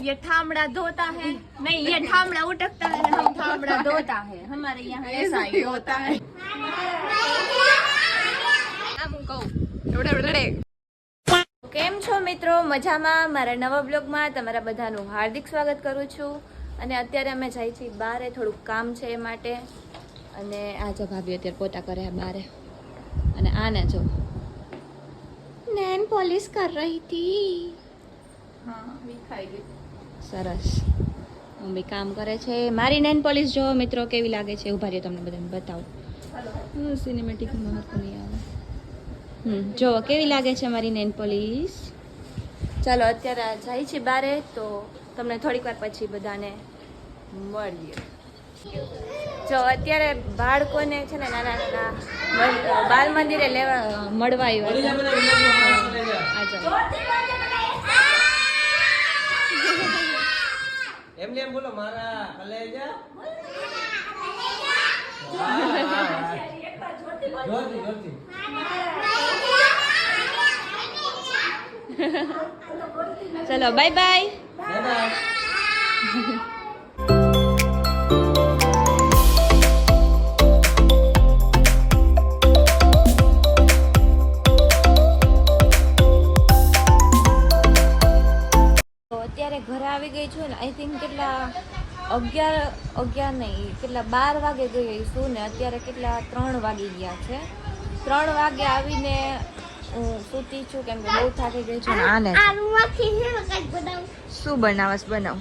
ये ठामड़ा धोता है नहीं ये ठामड़ा उटकता है हम ठामड़ा धोता है हमारे यहाँ ऐसा ही होता है આમ હું કહું એવડે એવડે કેમ છો મિત્રો મજામાં મારા નવા બ્લોગમાં તમારા બધાનું હાર્દિક સ્વાગત કરું છું અને અત્યારે અમે જઈએ છીએ બારે થોડુંક કામ છે એ માટે અને આ જો ભાભી અત્યારે પોતા કરે બારે અને આને જો નેન પોલિશ કર રહી હતી સરસ. મમ્મી કામ કરે છે. મારી નેન પોલીસ જો મિત્રો કેવી લાગે છે ઊભા રહ્યો તમને બધાને બતાવું. સિનેમેટિક મહત્વ નહીં આવે. હમ જો કેવી લાગે છે મારી નેન પોલીસ ચાલો અત્યારે આ જાય છે બારે તો તમને થોડીક વાર પછી બધાને મળીએ. જો અત્યારે બાળકોને છે ને નાના નાના બાલ મંદિરે લેવા મળવા આવ્યા એમને એમ બોલો મારા કલેજા જોરથી જોરથી ચલો બાય બાય દાદા તો ગઈ છું ને આઈ થિંક કેટલા અગિયાર અગિયાર નહીં કેટલા બાર વાગે ગઈ છું ને અત્યારે કેટલા ત્રણ વાગી ગયા છે. ત્રણ વાગે આવીને હું સૂતી છું કેમ કે બહુ થાકી ગઈ છું આને. શું બનાવસ બનાવ?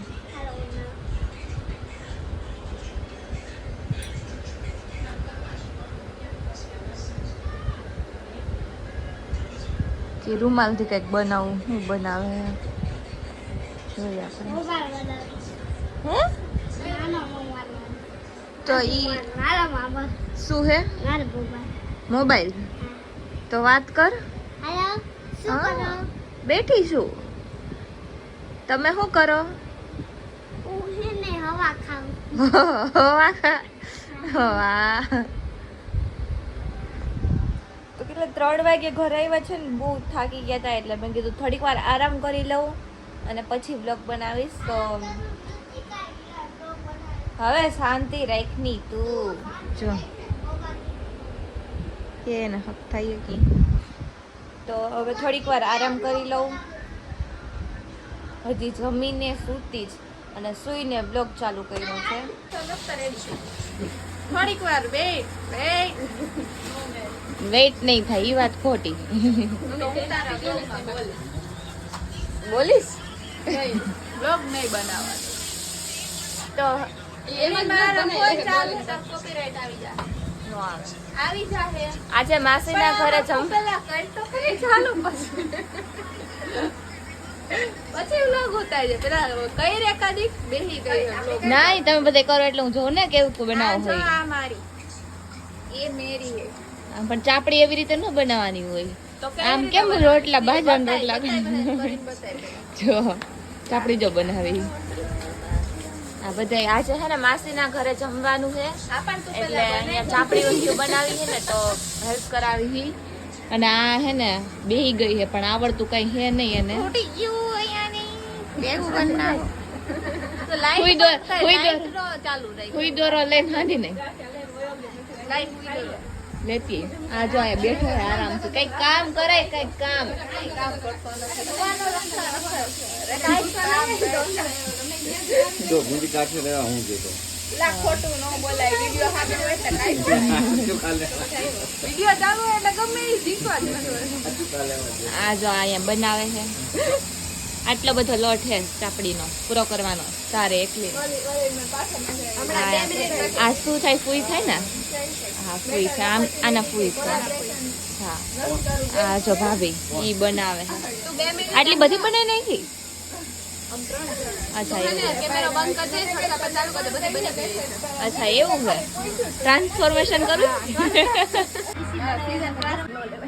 રૂમાલથી કંઈક બનાવું શું બનાવે. તો શું હે? મોબાઈલ. તો વાત કર. બેઠી છું. તમે શું કરો? તો કેટલા ત્રણ વાગે ઘરે આવ્યા છે ને, બહુ થાકી ગયા હતા એટલે મેં કીધું થોડીક વાર આરામ કરી લઉં. અને પછી બ્લોગ બનાવીશ તો હવે શાંતિ રાખની તું. જો. કે ને હક થાય કે? તો હવે થોડીક વાર આરામ કરી લઉં. હજી જમીને સૂતી જ અને સૂઈને બ્લોગ ચાલુ કર્યો છે. થોડીક વાર વેટ વેટ વેટ નહીં થાય એ વાત ખોટી. બોલીશ? બ્લોગ નહીં બનાવવાનો. તો એમાં મારો ફોન ચાલુ તો કોપીરાઈટ આવી જાય. નો આવે. આવી આજે માસીના ઘરે જમ પેલા કર તો ખરી ચાલુ પછી. પછી વ્લોગ ઉતારી પેલા કઈ રેખા દીક ગઈ વ્લોગ નહીં તમે બધે કરો એટલે હું જોઉં ને કેવું બનાવો હોય. આ મારી. એ મેરી હે. આમ પણ ચાપડી એવી રીતે ન બનાવવાની હોય. તો આમ કેમ રોટલા બતાય, રોટલા. જો. ચાપડી જો બનાવી. આ બધા આજે છે ને માસીના ઘરે જમવાનું છે આ પણ તું એટલે અહીંયા બનાવી ચાપડી વસ્તુ બનાવી છે ને તો હેલ્પ કરાવી હી. અને આ હે ને બેહી ગઈ છે પણ આવડતું કઈ હે નહીં એને. ફૂટી ગયું અહીંયા નહીં કરી બનના તો લાઈટ હુઈ દો- બંધ થાય, હુઈ દો. ચાલુ રહી હુઈ દોરો લઈને હાંધી નહીં. લાઈટ હુઈ દો. લેતી. આ જો અહીંયા બેઠો છે આરામથી. કઈ કામ કરે કઈ કામ. તો ગુંજી કાઠે રહેવા હું જતો. લા, ખોટું ન બોલાય. વીડિયો સાંભળ્યો હોય એટલે કાંઈ શું કાલે વીડિયો ચાલુ એટલે ગમે એ શીખવા જ મળે. શું કાલે આ જો અહીંયા બનાવે છે. આટલો બધો લોટ છે ચાપડીનો પૂરો કરવાનો. તારે એકલી. આ શું થાય ફૂઈ થાય ને? હા ફૂઈ છે આમ આના ફૂઈ છે હા. આ જો ભાભી ઈ બનાવે. આટલી બધી બનાવી નાખી? અચ્છા એવું. હોય ટ્રાન્સફોર્મેશન કરું?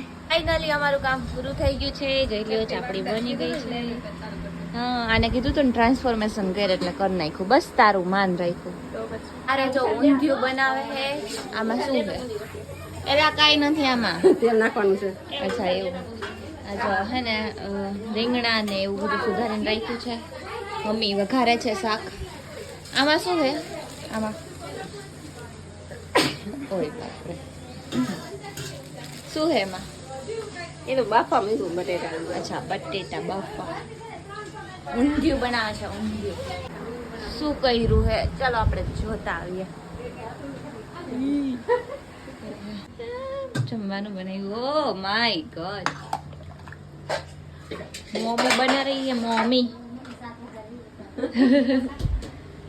ફાઇનલી અમારું કામ પૂરું થઈ ગયું છે જોઈ લ્યો ચાપડી બની ગઈ છે. હા આને કીધું તું ટ્રાન્સફોર્મેશન કરે એટલે કરી નાખ્યું. બસ તારું માન રાખ્યું. અરે જો ઊંધિયું બનાવે છે આમાં શું છે? એલા કાંઈ નથી આમાં. તેલ નાખવાનું છે. અચ્છા એવું. આ જો હે ને રીંગણા ને એવું બધું સુધારીને રાખ્યું છે. મમ્મી વઘારે છે શાક. આમાં શું છે? આમાં. ઓય બાપરે. શું છે એમાં? એ તો બાફા મીધું બટેટા. અચ્છા, બટેટા બાફા. ઊંધિયું બનાવે છે ઊંધિયું. શું કર્યું હે? ચાલો આપણે જોતા આવીએ. જમવાનું બનાવ્યું. Oh my God. મોમી બના રહી હે, મોમી.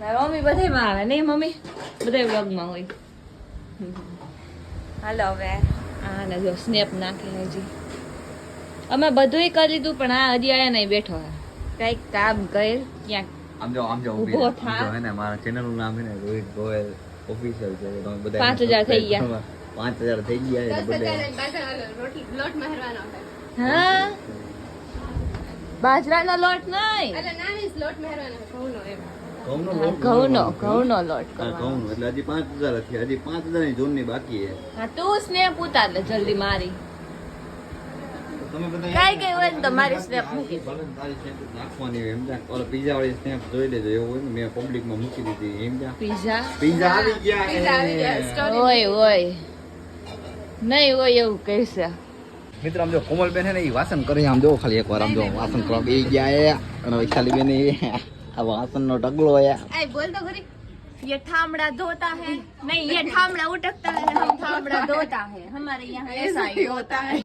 મારા મમ્મી બધામાં આવે, નહીં મમ્મી? બધા વ્લોગમાં હોય. હાલો હવે. આને જો સ્નેપ નાખે હજી. અમે બધુંય કરી લીધું પણ આ હજી નહીં બેઠો કંઈક કામ કર ક્યાંક આમ જો આમ જો ઊભો થા. હે ને મારા ચેનલનું નામ હે ને રોહિત ગોયલ ઓફિશિયલ છે. તમે બધા પાંચ હજાર થઈ ગયા. પાંચ હજાર થઈ ગયા એટલે બધા લોટ મહેરવાનો હા? બાજરાનો લોટ નહીં. એટલે નાની લોટ મહેરવાનો ઘઉંનો એમ. ઘઉંનો લોટ ઘઉંનો બનાવવાનો. લોટ ઘઉંનો. એટલે હજી પાંચ હજાર થયા હજી પાંચ હજારની ઝોનની બાકી હા તું સ્નેહ પૂતા લે જલ્દી મારી. કાંઈ કઈ હોય ને તો મારી snap મૂકી દો. ભલે ને તારી snap નાખવાની હોય, એમ જા ઓલો પીઝા વાળી સ્નેપ જોઈ લેજો એવું હોય ને મેં પબ્લિક માં મૂકી દીધી એમ જા પીઝા પીઝા આવી ગયા પીઝા આવી ગયા, એ. story. હોય હોય નહીં હોય એવું કહેશે મિત્રો આમ જો કોમલબેન હે ને એ વાસણ કરી આમ જો ખાલી એકવાર આમ જો વાસણ કરવા બે ગયા એ અને વૈશાલી બેન આ વાસણ નો ઢગલો એ આય બોલ તો ખરી ये ठामड़ा धोता है नहीं ये ठामड़ा उटकता है हम ठामड़ा धोता है हमारे यहाँ ऐसा ही होता है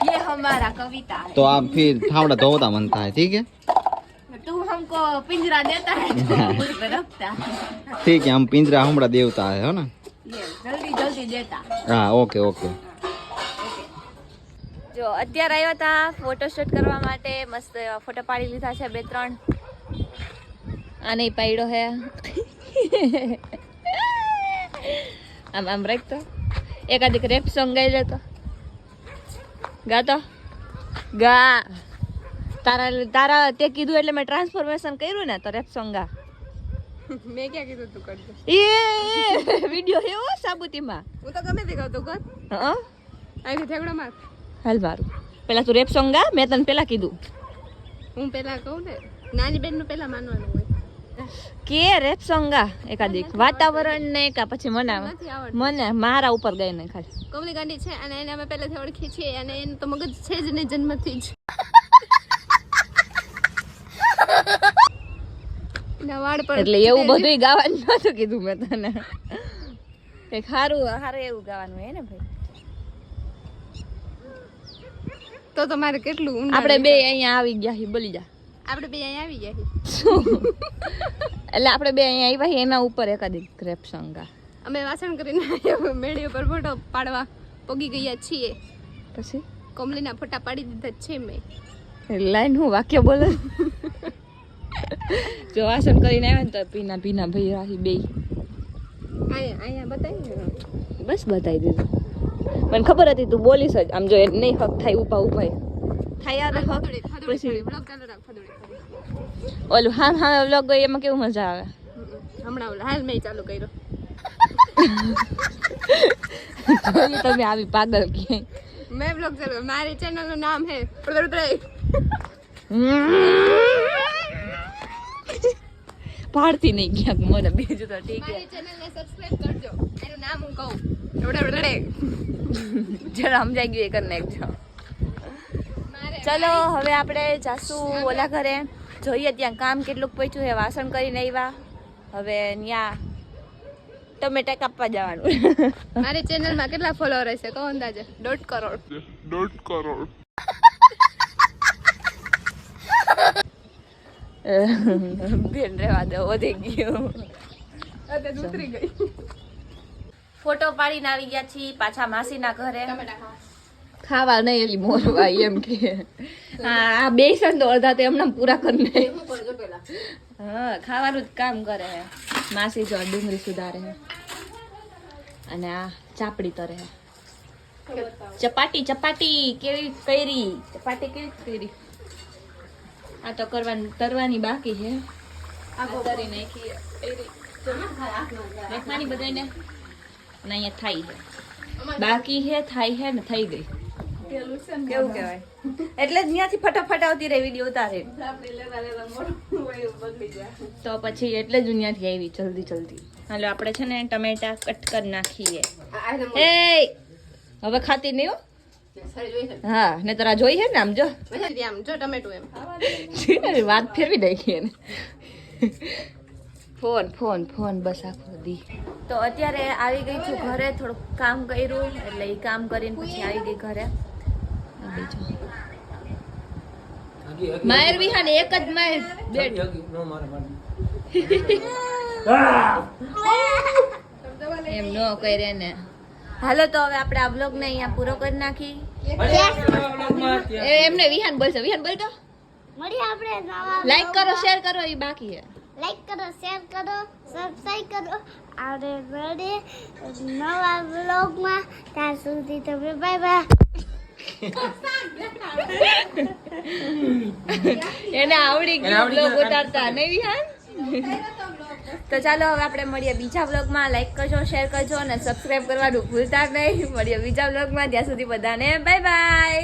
ये हमारा कविता है तो आप फिर थावड़ा धोता बनता है ठीक है तू हमको पिंजरा देता है तो मुझ पे रखता है ठीक है हम पिंजरा हमारा देवता है है ना ये जल्दी जल्दी देता हाँ ओके ओके જો અત્યારે આવ્યા હતા ફોટોશૂટ કરવા માટે મસ્ત એવા ફોટો પાડી લીધા છે બે ત્રણ આ નહીં પાડ્યો હે આમ આમ રાખતો એકાદીક રેપ સોંગ ગાઈ લેતો ગાતો? ગા. તારા તારા તે કીધું એટલે મેં ટ્રાન્સફોર્મેશન કર્યું ને તો રેપ સોંગ ગા. મેં ક્યાં કીધું તું કરજો એ વિડિયો એવો સાબુતીમાં? હું તો ગમે તે ગાતો તું કર. હા? આઈ ઠેકડો માર. હાલ મારું. પેલા તું રેપ સોંગ ગા મેં તને પેલા કીધું. હું પેલા કહું ને નાની બેનનું પેલા માનવાનું કે રેપ સોંગ ગા એકાદીક. વાતાવરણ ને કા પછી મને મને મારા ઉપર ગઈ ને ખાલી. કમલી ગાંડી છે અને એને અમે પહેલેથી ઓળખીએ છીએ અને એનું તો મગજ છે જ નહીં જન્મથી જ. એના વાળ પણ એટલે એવું બધું ગાવાનું નતું કીધું મેં તને. કંઈક સારું સારું એવું ગાવાનું હે ને ભાઈ. તો તમારે કેટલું આપણે બે અહીંયા આવી ગયા છીએ બોલી જા. આપણે બે અહીંયા આવી ગયા એટલે આપણે બે અહીંયા આવ્યા છીએ એના ઉપર એકાદી રેપ સંગા. અમે વાસણ કરીને મેળી ઉપર ફોટો પાડવા પગી ગયા છીએ. પછી? કોમલીના ફોટા પાડી દીધા છે મેં. લાઈન હું વાક્ય બોલે? જો વાસણ કરીને આવ્યા ને તો પીના પીના ભાઈ રાહી બે અહીંયા અહીંયા બતાવી બસ બતાવી દીધું. મને ખબર હતી તું બોલીશ જ. આમ જો એ નહીં હક થાય ઊભા ઊભા થાય યાર પછી ઓલું હા હા વ્લોગ ગઈ એમાં કેવું મજા આવે? હમણાં ઓલું હાલ મેં ચાલુ કર્યો. તમે આવી પાગલ કે. મેં બ્લોગ ચાલુ મારી ચેનલનું નામ હે પાડતી નહીં ક્યાંક મને બીજું તો ઠીક મારી ચેનલ ને સબસ્ક્રાઇબ કરજો. એનું નામ હું કહું. એવડે એવડે. જરા સમજાઈ ગયું એ કરી નાખજો. ચલો હવે આપણે જાશું ઓલા ઘરે જોઈએ ત્યાં કામ કેટલુંક પહોંચ્યું છે વાસણ કરીને આવ્યા. હવે ત્યાં ટમેટા કાપવા જવાનું. મારી ચેનલમાં કેટલા ફોલોવર હશે કહો અંદાજે? દોઢ કરોડ. બેન રહેવા દો વધી ગયું. ઉતરી ગઈ. ફોટો પાડીને આવી ગયા છીએ પાછા માસીના ઘરે. ટમેટા ખાવા નહીં એલી મોરવા એમ કે. આ બે તો અડધા તો એમને પૂરા કરી નાખે. હું ખાવાનું જ કામ કરે હે. માસી જો ડુંગળી સુધારે હે. અને આ ચાપડી તરે હે. ચપાટી ચપાટી કેવી કરી? ચપાટી કેવી કરી? આ તો કરવાની તરવાની બાકી છે આ તરી નાખી. મેથાણી બધાને અને અહીંયા થાય છે બાકી હે થાય હે ને થઈ ગઈ. કેવું કહેવાય? એટલે જ ત્યાંથી ફટાફટ આવતી રહી વીડિયો ઉતારે. તો પછી એટલે જ ત્યાંથી આવી જલ્દી જલ્દી. હાલો આપણે છે ને ટમેટા કટ કરી નાખીએ. એ હવે ખાતી નહીં હો? હા ને તારા જોઈ હે ને આમ જો. જો ટમેટું એમ. વાત ફેરવી નાખી એને. ફોન ફોન ફોન બસ આખો દી. તો અત્યારે આવી ગઈ છું ઘરે થોડુંક કામ કર્યું એટલે એ કામ કરીને પછી આવી ગઈ ઘરે. બીજું માયર વિહાન એક જ માયર એમ નો કરે ને. હાલો તો હવે આપણે આ બ્લોગ ને અહીંયા પૂરો કરી નાખી. એમને વિહાન બોલશે. વિહાન બોલતો આપણે લાઈક કરો શેર કરો એ બાકી છે. લાઈક કરો શેર કરો સબસ્ક્રાઇબ કરો. આવડે નવા બ્લોગમાં ત્યાં સુધી તમે બાય બાય એને આવડી ગયું બ્લોગ ઉતારતા નહીં વિહાન તો ચાલો હવે આપણે મળીએ બીજા બ્લોગમાં લાઈક કરજો શેર કરજો અને સબસ્ક્રાઈબ કરવાનું ભૂલતા નહીં. મળીએ બીજા બ્લોગમાં ત્યાં સુધી બધાને બાય બાય